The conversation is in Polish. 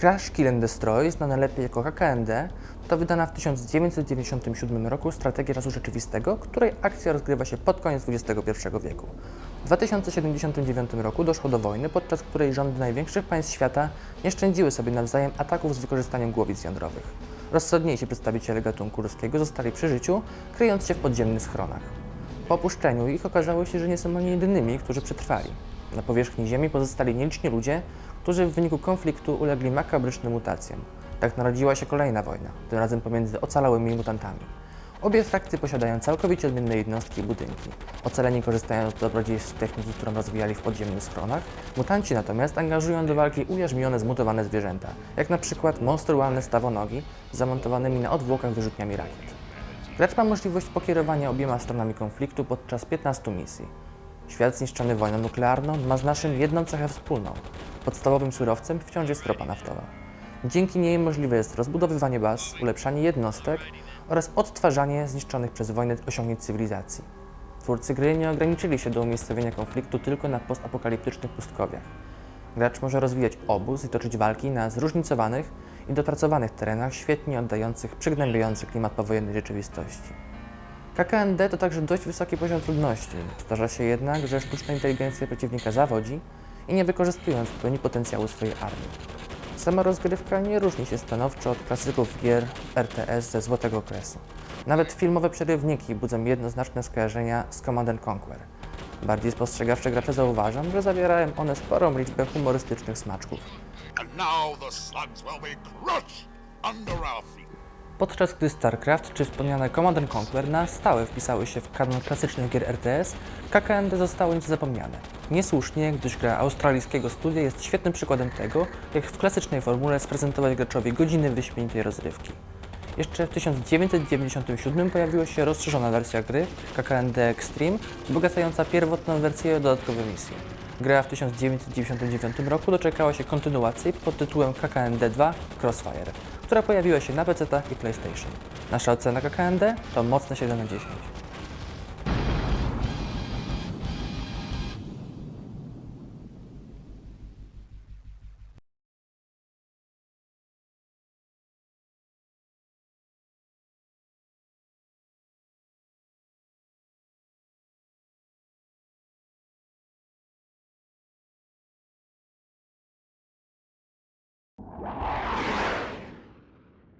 Crash Kill and Destroy, znana lepiej jako KKND, to wydana w 1997 roku strategia czasu rzeczywistego, której akcja rozgrywa się pod koniec XXI wieku. W 2079 roku doszło do wojny, podczas której rządy największych państw świata nie szczędziły sobie nawzajem ataków z wykorzystaniem głowic jądrowych. Rozsądniejsi przedstawiciele gatunku ludzkiego zostali przy życiu, kryjąc się w podziemnych schronach. Po opuszczeniu ich okazało się, że nie są oni jedynymi, którzy przetrwali. Na powierzchni Ziemi pozostali nieliczni ludzie, którzy w wyniku konfliktu ulegli makabrycznym mutacjom. Tak narodziła się kolejna wojna, tym razem pomiędzy ocalałymi mutantami. Obie frakcje posiadają całkowicie odmienne jednostki i budynki. Ocaleni korzystają z dobrodziejstw techniki, którą rozwijali w podziemnych schronach, mutanci natomiast angażują do walki ujarzmione, zmutowane zwierzęta, jak na przykład monstrualne stawonogi z zamontowanymi na odwłokach wyrzutniami rakiet. Gracz ma możliwość pokierowania obiema stronami konfliktu podczas 15 misji. Świat zniszczony wojną nuklearną ma z naszym jedną cechę wspólną. Podstawowym surowcem wciąż jest ropa naftowa. Dzięki niej możliwe jest rozbudowywanie baz, ulepszanie jednostek oraz odtwarzanie zniszczonych przez wojnę osiągnięć cywilizacji. Twórcy gry nie ograniczyli się do umiejscowienia konfliktu tylko na postapokaliptycznych pustkowiach. Gracz może rozwijać obóz i toczyć walki na zróżnicowanych i dopracowanych terenach, świetnie oddających przygnębiający klimat powojennej rzeczywistości. KKND to także dość wysoki poziom trudności. Zdarza się jednak, że sztuczna inteligencja przeciwnika zawodzi i nie wykorzystując w pełni potencjału swojej armii. Sama rozgrywka nie różni się stanowczo od klasyków gier RTS ze złotego okresu. Nawet filmowe przerywniki budzą jednoznaczne skojarzenia z Command and Conquer. Bardziej spostrzegawcze gracze zauważam, że zawierają one sporą liczbę humorystycznych smaczków. And now the slugs will be crushed under our feet. Podczas gdy StarCraft czy wspomniane Command and Conquer na stałe wpisały się w kanon klasycznych gier RTS, KKND zostało nieco zapomniane. Niesłusznie, gdyż gra australijskiego studia jest świetnym przykładem tego, jak w klasycznej formule sprezentować graczowi godziny wyśmienitej rozrywki. Jeszcze w 1997 pojawiła się rozszerzona wersja gry KKND Extreme, wzbogacająca pierwotną wersję o dodatkowe misje. Gra w 1999 roku doczekała się kontynuacji pod tytułem KKND 2 Crossfire, która pojawiła się na PC i PlayStation. Nasza ocena KKND to mocne 7 na 10.